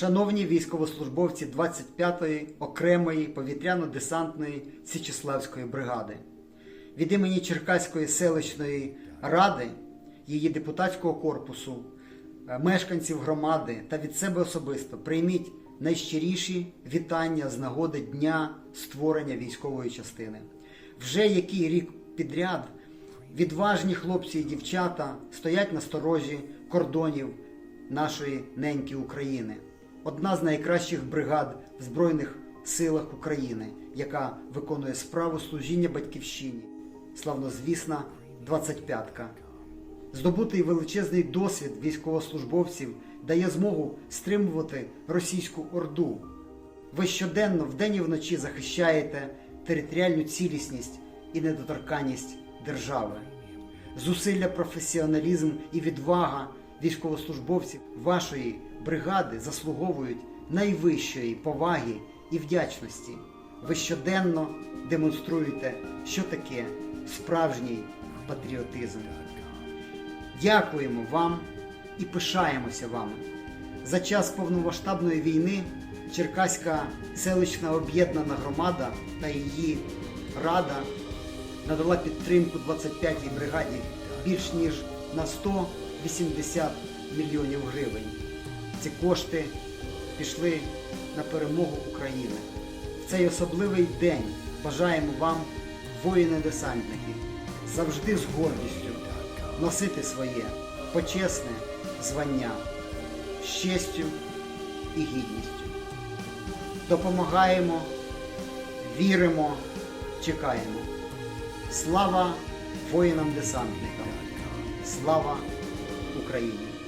Шановні військовослужбовці 25-ї окремої повітряно-десантної Січеславської бригади, від імені Черкаської селищної ради, її депутатського корпусу, е, мешканців громади та від себе особисто прийміть найщиріші вітання з нагоди дня створення військової частини. Вже який рік підряд відважні хлопці і дівчата стоять на сторожі кордонів нашої неньки України. Одна з найкращих бригад в Збройних силах України, яка виконує справу служіння батьківщині. Славнозвісна 25-ка. Здобутий величезний досвід військовослужбовців дає змогу стримувати російську орду. Ви щоденно вдень і вночі захищаєте територіальну цілісність і недоторканність держави. Зусилля, професіоналізм і відвага військовослужбовців вашої бригади заслуговують найвищої поваги і вдячності. Ви щоденно демонструєте, що таке справжній патріотизм. Дякуємо вам і пишаємося вами. За час повномасштабної війни Черкаська селищна об'єднана громада та її рада надала підтримку 25-й бригаді більш ніж на 180 мільйонів гривень. Ці кошти пішли на перемогу України. В цей особливий день бажаємо вам, воїни-десантники, завжди з гордістю носити своє почесне звання з честю і гідністю. Допомагаємо, віримо, чекаємо. Слава воїнам-десантникам! Слава Україні!